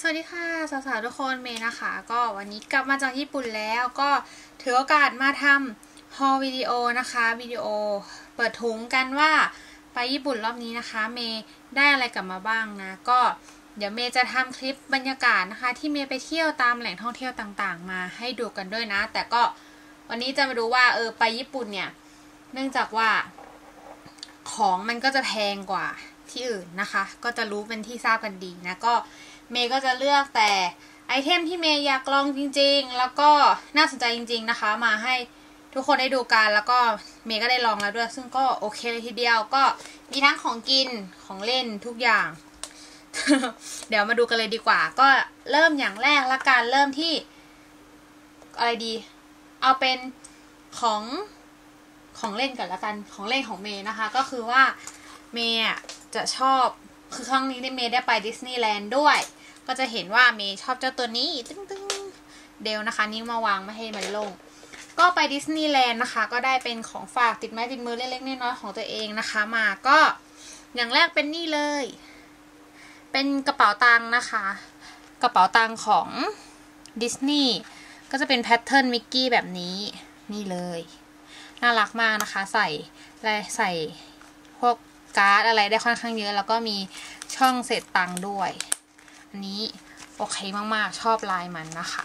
สวัสดีค่ะสาวๆทุกคนเมย์นะคะ ก็วันนี้กลับมาจากญี่ปุ่นแล้วก็ถือโอกาสมาทำฮอลวิดีโอนะคะวิดีโอเปิดถุงกันว่าไปญี่ปุ่นรอบนี้นะคะ เมย์ได้อะไรกลับมาบ้างนะก็เดี๋ยวเมย์จะทำคลิปบรรยากาศนะคะ ที่เมย์ไปเที่ยวตามแหล่งท่องเที่ยวต่างๆ มาให้ดูกันด้วยนะ แต่ก็วันนี้จะมาดูว่าเออไปญี่ปุ่นเนี่ย เนื่องจากว่า ของมันก็จะแพงกว่าที่อื่นนะคะ ก็จะรู้เป็นที่ทราบกันดีนะก็ เมย์ก็จะเลือกแต่ไอเทมที่เมย์อยากลองจริง ๆ แล้วก็น่าสนใจจริง ๆนะคะ มาให้ทุกคนได้ดูกันแล้วก็เมย์ก็ได้ลองแล้วด้วย ซึ่งก็โอเคเลยทีเดียวก็มีทั้งของกินของเล่นทุกอย่าง เดี๋ยวมาดูกันเลยดีกว่า ก็เริ่มอย่างแรกละกันเริ่มที่ อะไรดี เอาเป็นของของเล่นก่อนละกันของเล่นของเมย์นะคะ ก็คือว่าเมย์จะชอบคือครั้งนี้ได้เมย์ได้ไปดิสนีย์แลนด์ด้วย ก็จะเห็นว่าเมย์ชอบเจ้าตัวนี้ตึ้งตึ้งเดลนะคะ นิ้วมาวางไม่ให้มันลง ก็ไปดิสนีย์แลนด์นะคะ ก็ได้เป็นของฝากติดไม้ติดมือเล็กๆน้อยๆของตัวเองนะคะมาก็อย่างแรกเป็นนี่เลย เป็นกระเป๋าตังค์นะคะ กระเป๋าตังค์ของดิสนีย์ก็จะเป็นแพทเทิร์นมิกกี้แบบนี้นี่เลย น่ารักมากนะคะ ใส่ใส่พวกการ์ดอะไรได้ค่อนข้างเยอะ แล้วก็มีช่องเศษตังค์ด้วย อันนี้โอเคมากๆ ชอบลายมันนะคะ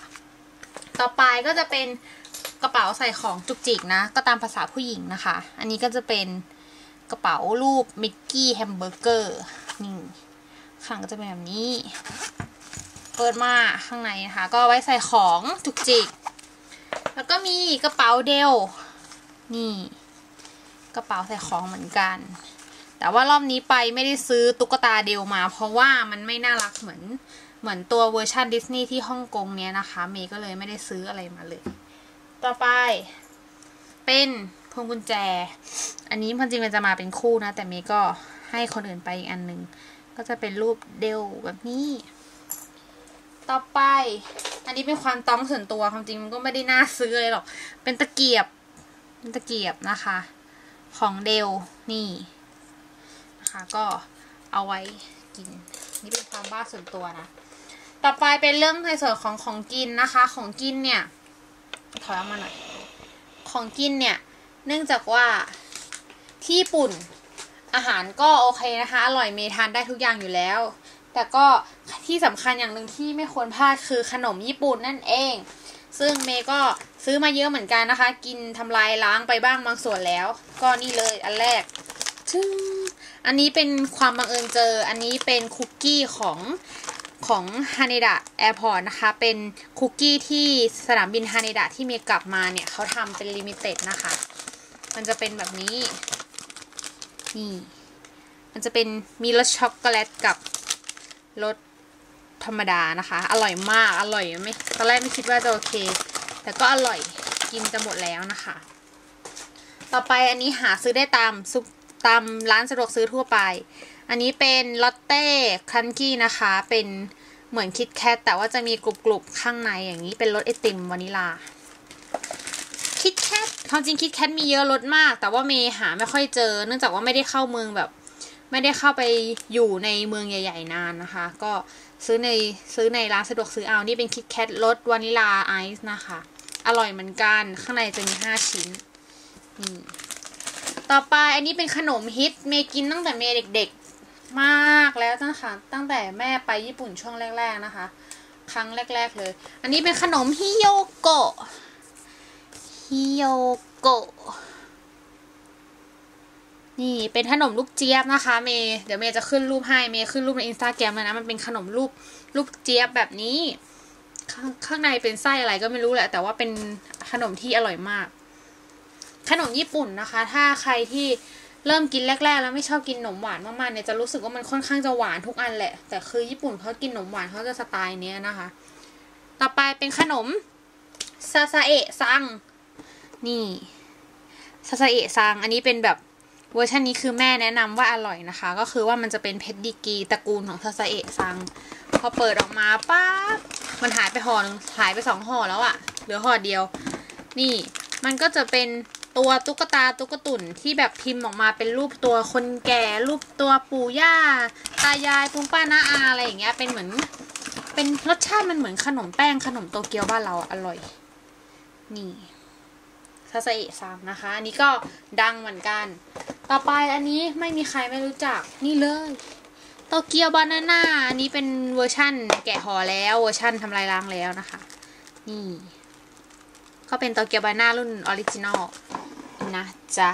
ต่อไปก็จะเป็นกระเป๋าใส่ของจุกจิกนะ ก็ตามภาษาผู้หญิงนะคะ อันนี้ก็จะเป็นกระเป๋ารูปมิกกี้แฮมเบอร์เกอร์นี่ข้างก็จะเป็นแบบนี้ เปิดมาข้างในนะคะ ก็ไว้ใส่ของจุกจิก แล้วก็มีกระเป๋าเดลนี่ กระเป๋าใส่ของเหมือนกัน แต่ว่ารอบนี้ไปไม่ได้ซื้อตุ๊กตาเดลมา เพราะว่ามันไม่น่ารักเหมือนเหมือนตัวเวอร์ชันดิสนีย์ที่ฮ่องกงเนี้ยนะคะเมย์ก็เลยไม่ได้ซื้ออะไรมาเลย ต่อไป เป็นพวงกุญแจ อันนี้ความจริงมันจะมาเป็นคู่นะ แต่เมย์ก็ให้คนอื่นไปอีกอันหนึ่งก็จะเป็นรูปเดลแบบนี้ ต่อไป อันนี้เป็นความต้องส่วนตัวความจริงมันก็ไม่ได้น่าซื้อเลยหรอก เป็นตะเกียบ เป็นตะเกียบนะคะ ของเดลนี่ นะคะ ก็เอาไว้กิน นี่เป็นความบ้าส่วนตัวนะ ต่อไปเป็นเรื่องในส่วนของของกินนะคะ ของกินเนี่ย ถอยออกมาหน่อย ของกินเนี่ย เนื่องจากว่าที่ญี่ปุ่นอาหารก็โอเคนะคะ อร่อยเมทานได้ทุกอย่างอยู่แล้ว แต่ก็ที่สำคัญอย่างหนึ่งที่ไม่ควรพลาดคือขนมญี่ปุ่นนั่นเอง ซึ่งเมย์ก็ซื้อมาเยอะเหมือนกันนะคะ กินทำลายล้างไปบ้างบางส่วนแล้ว ก็นี่เลยอันแรกชึ้ง อันนี้เป็นความบังเอิญเจอ อันนี้เป็นคุกกี้ของของฮานิดะแอร์พอร์ตนะคะ เป็นคุกกี้ที่สนามบินฮานิดะที่เมย์กลับมาเนี่ยเขาทำเป็นลิมิเต็ดนะคะ มันจะเป็นแบบนี้ นี่ มันจะเป็นมีรสช็อกโกแลตกับรสธรรมดานะคะ อร่อยมาก อร่อยไม่ตอนแรกไม่คิดว่าจะโอเค แต่ก็อร่อย กินจะหมดแล้วนะคะ ต่อไปอันนี้หาซื้อได้ตามซุป ตามร้านสะดวกซื้อทั่วไป อันนี้เป็นลอตเต้คันกี้นะคะ เป็นเหมือนคิดแคทแต่ว่าจะมีกรุบๆข้างในอย่างนี้เป็นรสไอติมวานิลาคิดแคทความจริงคิดแคทมีเยอะรสมาก แต่ว่าเมย์หาไม่ค่อยเจอ เนื่องจากว่าไม่ได้เข้าเมืองแบบ ไม่ได้เข้าไปอยู่ในเมืองใหญ่ ๆ นานนะคะ ก็ซื้อในซื้อในร้านสะดวกซื้อเอา นี่เป็นคิดแคทรสวานิลาไอซ์นะคะ อร่อยเหมือนกัน ข้างในจะมีห้าชิ้น นี่ ต่อไปอันนี้เป็นขนมฮิตเมย์กินตั้งแต่เมย์เด็กๆ มากแล้วนะคะตั้งแต่แม่ไปญี่ปุ่นช่วงแรก ๆนะคะ ครั้งแรก ๆเลย อันนี้เป็นขนมฮิโยโกะฮิโยโกะนี่เป็นขนมลูกเจี๊ยบนะคะเมย์เดี๋ยวเมย์จะขึ้นรูปให้เมย์ขึ้นรูปในอินสตาแกรมนะมันเป็นขนมลูกลูกเจี๊ยบแบบนี้ ข้างข้างในเป็นไส้อะไรก็ไม่รู้แหละ แต่ว่าเป็นขนมที่อร่อยมาก ขนมญี่ปุ่นนะคะ ถ้าใครที่เริ่มกินแรก ๆ แล้วไม่ชอบกินขนมหวานมากๆเนี่ยจะรู้สึกว่ามันค่อนข้างจะหวานทุกอันแหละ แต่คือญี่ปุ่นเขากินขนมหวานเขาจะสไตล์เนี้ยนะคะ ต่อไปเป็นขนมซาซาเอะซัง นี่ซาซาเอะซัง อันนี้เป็นแบบเวอร์ชันนี้คือแม่แนะนำว่าอร่อยนะคะ ก็คือว่ามันจะเป็นเพชรดีกีตระกูลของซาซาเอะซัง พอเปิดออกมาปั๊บมันหายไปห่อหนึ่งหายไปสองห่อแล้วอะเหลือห่อเดียว นี่มันก็จะเป็น ตัวตุ๊กตาตุ๊กตุ่นที่แบบพิมพ์ออกมาเป็นรูปตัวคนแก่รูปตัวปู่ย่าตายายปุ้งป้าน้าอาอะไรอย่างเงี้ยเป็นเหมือน เป็นรสชาติมันเหมือนขนมแป้งขนมโตเกียวบ้านเราอร่อย นี่ซาซาเอะซังนะคะ อันนี้ก็ดังเหมือนกัน ต่อไปอันนี้ไม่มีใครไม่รู้จักนี่เลยโตเกียวบานาน่าอันนี้เป็นเวอร์ชั่นแกะห่อแล้วเวอร์ชั่นทำลายล้างแล้วนะคะ นี่ ก็เป็นโตเกียวบานาน่ารุ่นออริจินอล นะจ๊ะ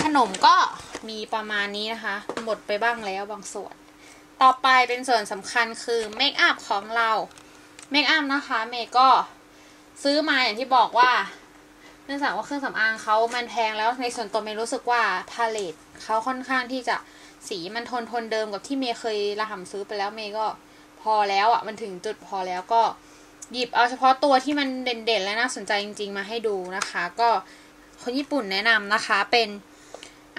ขนมก็มีประมาณนี้นะคะ หมดไปบ้างแล้วบางส่วน ต่อไปเป็นส่วนสำคัญคือเมคอัพของเรา เมคอัพนะคะ เมย์ก็ซื้อมาอย่างที่บอกว่า เนื่องจากว่าเครื่องสำอางเขามันแพงแล้วในส่วนตัวเมย์รู้สึกว่าพาเลตเขาค่อนข้างที่จะสีมันทนทนเดิมกับที่เมย์เคยระห่ำซื้อไปแล้วเมย์ก็พอแล้วอะ่ะมันถึงจุดพอแล้วก็หยิบเอาเฉพาะตัวที่มันเด่นๆ และน่าสนใจจริง ๆ มาให้ดูนะคะ ก็ คนญี่ปุ่นแนะนำนะคะ เป็น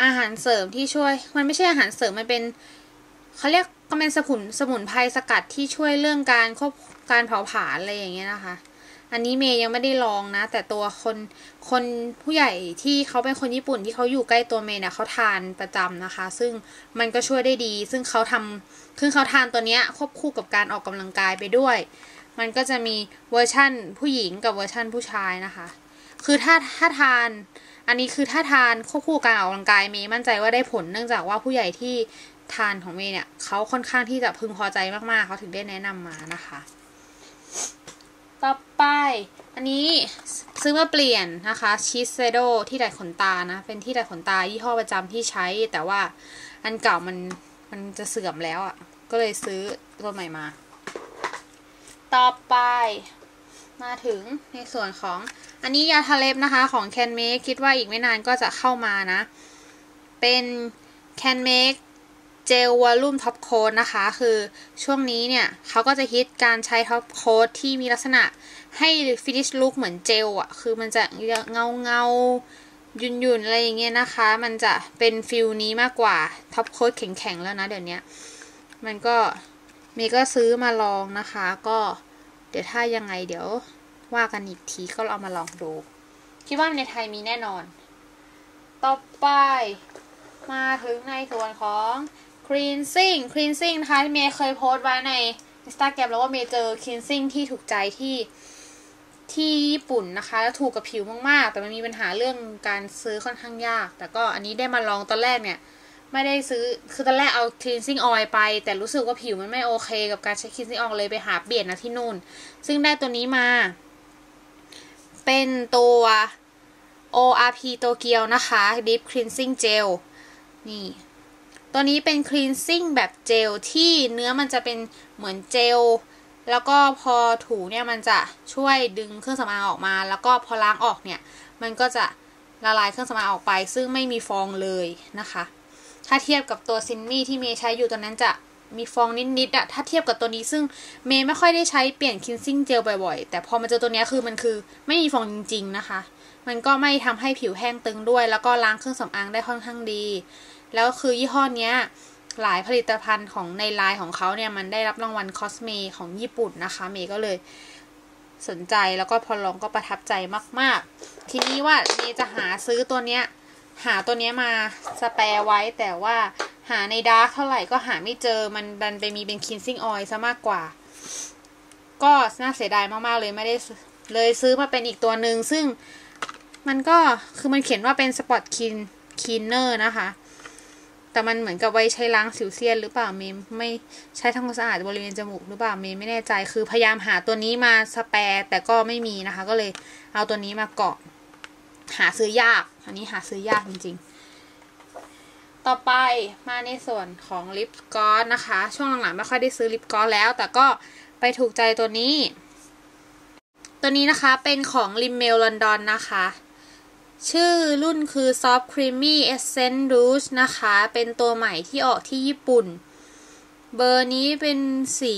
อาหารเสริมที่ช่วย มันไม่ใช่อาหารเสริมมันเป็นเขาเรียกก็เป็นสมุนสมุนไพรสกัดที่ช่วยเรื่องการควบการเผาผลาญอะไรอย่างเงี้ยนะคะ อันนี้เมย์ยังไม่ได้ลองนะ แต่ตัวคนคนผู้ใหญ่ที่เขาเป็นคนญี่ปุ่นที่เขาอยู่ใกล้ตัวเมย์เนี่ยเขาทานประจำนะคะ ซึ่งมันก็ช่วยได้ดี ซึ่งเขาทำคือเขาทานตัวเนี้ยควบคู่กับการออกกำลังกายไปด้วย มันก็จะมีเวอร์ชั่นผู้หญิงกับเวอร์ชั่นผู้ชายนะคะ คือถ้าถ้าทาน อันนี้คือถ้าทานควบคู่การออกกำลังกายเมย์มั่นใจว่าได้ผลเนื่องจากว่าผู้ใหญ่ที่ทานของเมย์เนี่ยเขาค่อนข้างที่จะพึงพอใจมากๆ เขาถึงได้แนะนำมานะคะ ต่อไป อันนี้ซื้อมาเปลี่ยนนะคะชิสเซโดที่ดัดขนตานะ เป็นที่ดัดขนตายี่ห้อประจำที่ใช้ แต่ว่าอันเก่ามันมันจะเสื่อมแล้วอะ่ะ ก็เลยซื้อตัวใหม่มา ต่อไป มาถึงในส่วนของอันนี้ยาทาเล็บนะคะของแคนเมคคิดว่าอีกไม่นานก็จะเข้ามานะ เป็นแคนเมคเจลวอลลุ่มท็อปโค้ดนะคะ คือช่วงนี้เนี่ยเขาก็จะฮิตการใช้ท็อปโค้ดที่มีลักษณะให้ฟินิชลุคเหมือนเจลอะคือมันจะเงาเงายุ่นยุนอะไรอย่างเงี้ยนะคะ มันจะเป็นฟิลนี้มากกว่าท็อปโค้ดแข็งๆแล้วนะเดี๋ยวนี้มันก็เมย์ก็ซื้อมาลองนะคะ ก็ ดี๋ยวถ้ายังไงเดี๋ยวว่ากันอีกทีก็เอามาลองดู คิดว่าในไทยมีแน่นอน ต่อไปมาถึงในส่วนของ cleansing cleansing นะคะที่เมย์เคยโพสต์ไว้ใน Instagram แล้วว่าเมย์เจอ cleansing ที่ถูกใจที่ที่ญี่ปุ่นนะคะ แล้วถูกกับผิวมากๆ แต่มันมีปัญหาเรื่องการซื้อค่อนข้างยาก แต่ก็อันนี้ได้มาลองตอนแรกเนี่ย ไม่ได้ซื้อ คือตอนแรกเอา cleansing oil ไป แต่รู้สึกว่าผิวมันไม่โอเค กับการใช้ cleansing oil เลยไปหาเปลี่ยนนะที่นู่น ซึ่งได้ตัวนี้มา เป็นตัว ORP โตเกียวนะคะ Deep Cleansing Gel นี่ ตัวนี้เป็น cleansing แบบเจลที่เนื้อมันจะเป็นเหมือนเจล แล้วก็พอถูเนี่ยมันจะช่วยดึงเครื่องสำอางออกมา แล้วก็พอล้างออกเนี่ย มันก็จะละลายเครื่องสำอางออกไป ซึ่งไม่มีฟองเลยนะคะ ถ้าเทียบกับตัวซินมี่ที่เมย์ใช้อยู่ตอนนั้นจะมีฟองนิดๆอะถ้าเทียบกับตัวนี้ซึ่งเมย์ไม่ค่อยได้ใช้เปลี่ยน cleansing gel บ่อยๆ แต่พอมาเจอตัวนี้คือมันคือไม่มีฟองจริงๆนะคะ มันก็ไม่ทำให้ผิวแห้งตึงด้วย แล้วก็ล้างเครื่องสำอางได้ค่อนข้างดี แล้วคือยี่ห้อนี้หลายผลิตภัณฑ์ของในไลน์ของเขาเนี่ยมันได้รับรางวัลคอสเมของญี่ปุ่นนะคะ เมย์ก็เลยสนใจแล้วก็พอลองก็ประทับใจมากๆ ทีนี้ว่าเมย์จะหาซื้อตัวเนี้ย หาตัวนี้มาสแปรไว้แต่ว่าหาในดาร์กเท่าไหร่ก็หาไม่เจอมันดันไปมีเป็นคินซิ่งออยล์ซะมากกว่า ก็น่าเสียดายมากๆเลยไม่ได้เลยซื้อมาเป็นอีกตัวหนึ่งซึ่งมันก็คือมันเขียนว่าเป็นสปอตคินคินเนอร์นะคะ แต่มันเหมือนกับไว้ใช้ล้างสิวเซียนหรือเปล่าเมไม่ใช้ทำความสะอาดบริเวณจมูกหรือเปล่าเมไม่แน่ใจคือพยายามหาตัวนี้มาสแปรแต่ก็ไม่มีนะคะ ก็เลยเอาตัวนี้มาเก่อน หาซื้อยาก อันนี้หาซื้อยากจริง ๆ ต่อไปมาในส่วนของลิปกอสนะคะ ช่วงหลังๆไม่ค่อยได้ซื้อลิปกอสแล้ว แต่ก็ไปถูกใจตัวนี้ ตัวนี้นะคะเป็นของริมเมลลอนดอนนะคะชื่อรุ่นคือ Soft Creamy Essence Rouge นะคะ เป็นตัวใหม่ที่ออกที่ญี่ปุ่น เบอร์นี้เป็นสี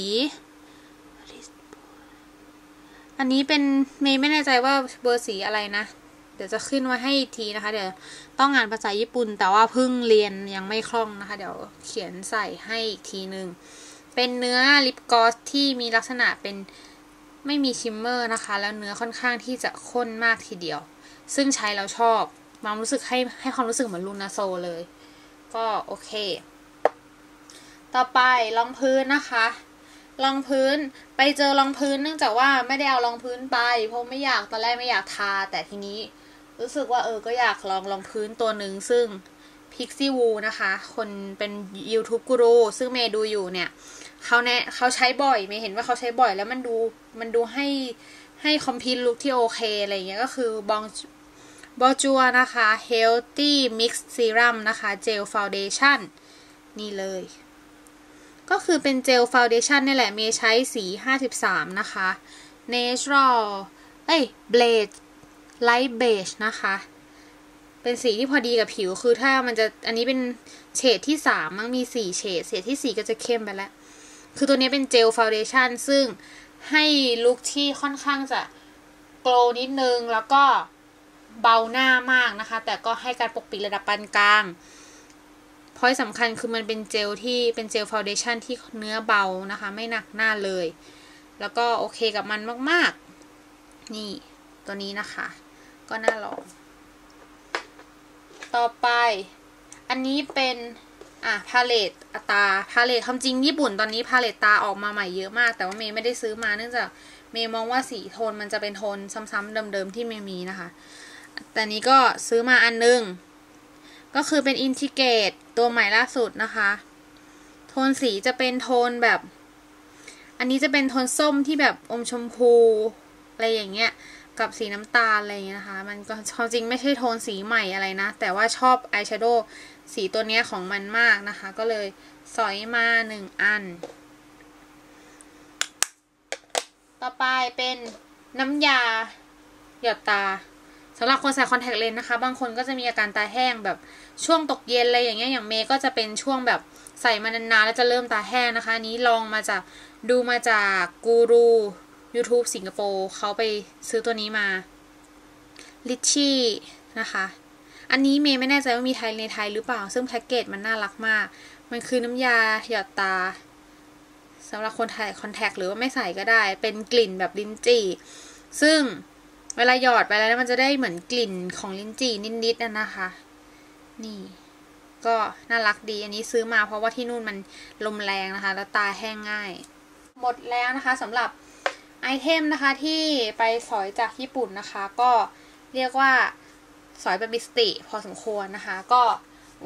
อันนี้เป็นเมย์ไม่แน่ใจว่าเบอร์สีอะไรนะ เดี๋ยวจะขึ้นไว้ให้อีกทีนะคะ เดี๋ยวต้องงานภาษาญี่ปุ่น แต่ว่าเพิ่งเรียนยังไม่คล่องนะคะ เดี๋ยวเขียนใส่ให้อีกทีหนึ่งเป็นเนื้อลิปกลอสที่มีลักษณะเป็นไม่มีชิมเมอร์นะคะ แล้วเนื้อค่อนข้างที่จะข้นมากทีเดียว ซึ่งใช้แล้วชอบความรู้สึกให้ให้ความรู้สึกเหมือนลูนาโซเลย ก็โอเค ต่อไปรองพื้นนะคะรองพื้นไปเจอรองพื้นเนื่องจากว่าไม่ได้เอารองพื้นไป เพราะไม่อยากตอนแรกไม่อยากทาแต่ทีนี้ รู้สึกว่าเออก็อยากลองรองพื้นตัวหนึ่งซึ่ง Pixi Woo นะคะ คนเป็น YouTube กูรูซึ่งเมย์ดูอยู่เนี่ยเขาแนะเขาใช้บ่อยเมย์เห็นว่าเขาใช้บ่อยแล้วมันดูมันดูให้ให้คอมพิวลุคที่โอเค อะไรเงี้ยก็คือบองบอจัวนะคะ Healthy Mix Serum นะคะเจลฟาวเดชั่นนี่เลย ก็คือเป็นเจลฟาวเดชั่นนี่แหละ เมย์ใช้สี 53 นะคะ Natural เอ้ย Blade Light Beige นะคะ เป็นสีที่พอดีกับผิวคือถ้ามันจะอันนี้เป็นเฉดที่สามมันมีสี่เฉดเฉดที่สี่ก็จะเข้มไปแล้ว คือตัวนี้เป็นเจลฟาวเดชั่นซึ่งให้ลุคที่ค่อนข้างจะโกลนิดนึงแล้วก็เบาหน้ามากนะคะ แต่ก็ให้การปกปิดระดับปานกลางพอยสำคัญคือมันเป็นเจลที่เป็นเจลฟาวเดชั่นที่เนื้อเบานะคะ ไม่หนักหน้าเลย แล้วก็โอเคกับมันมาก ๆ นี่ตัวนี้นะคะ ก็น่าลอง ต่อไป อันนี้เป็น อะพาเลตตาพาเลตความจริงญี่ปุ่นตอนนี้พาเลตตาออกมาใหม่เยอะมาก แต่ว่าเมย์ไม่ได้ซื้อมาเนื่องจากเมย์มองว่าสีโทนมันจะเป็นโทนซ้ำๆเดิมๆที่เมย์มีนะคะ แต่นี้ก็ซื้อมาอันนึง ก็คือเป็นอินทิเกตตัวใหม่ล่าสุดนะคะ โทนสีจะเป็นโทนแบบ อันนี้จะเป็นโทนส้มที่แบบอมชมพู อะไรอย่างเงี้ย กับสีน้ำตาลอะไรอย่างเงี้ยนะคะ มันก็ความจริงไม่ใช่โทนสีใหม่อะไรนะ แต่ว่าชอบอายแชโดว์สีตัวเนี้ยของมันมากนะคะ ก็เลยสอยมาหนึ่งอัน ต่อไปเป็นน้ำยา หยดตาสำหรับคนใส่คอนแทคเลนส์นะคะ บางคนก็จะมีอาการตาแห้งแบบช่วงตกเย็นอะไรอย่างเงี้ย อย่างเมย์ก็จะเป็นช่วงแบบใส่มานานๆแล้วจะเริ่มตาแห้งนะคะ นี้ลองมาจากดูมาจากกูรู YouTube สิงคโปร์เขาไปซื้อตัวนี้มาลิชชี่นะคะ อันนี้เมย์ไม่แน่ใจว่ามีไทยในไทยหรือเปล่า ซึ่งแพ็กเกจมันน่ารักมาก มันคือน้ำยาหยอดตาสำหรับคนถ่ายคอนแทคหรือว่าไม่ใส่ก็ได้ เป็นกลิ่นแบบลิ้นจี่ ซึ่งเวลาหยอดไปแล้วมันจะได้เหมือนกลิ่นของลิ้นจี่นิดๆนะคะ นี่ ก็น่ารักดีอันนี้ซื้อมาเพราะว่าที่นู่นมันลมแรงนะคะ แล้วตาแห้งง่าย หมดแล้วนะคะสำหรับ ไอเทมนะคะที่ไปสอยจากญี่ปุ่นนะคะ ก็เรียกว่าสอยเป็นมิสติพอสมควรนะคะ ก็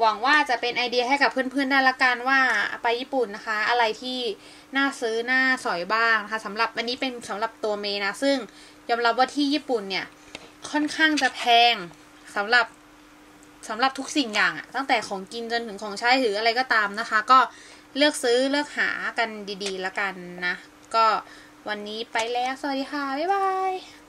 หวังว่าจะเป็นไอเดียให้กับเพื่อนๆได้ละกันว่าไปญี่ปุ่นนะคะ อะไรที่น่าซื้อน่าสอยบ้างนะคะสำหรับอันนี้เป็นสำหรับตัวเมนะ ซึ่งยอมรับว่าที่ญี่ปุ่นเนี่ยค่อนข้างจะแพงสำหรับสำหรับทุกสิ่งอย่างอะตั้งแต่ของกินจนถึงของใช้หรืออะไรก็ตามนะคะ ก็เลือกซื้อเลือกหากันดีๆล้วกันนะ ก็ วันนี้ไปแล้ว สวัสดีค่ะ บ๊ายบาย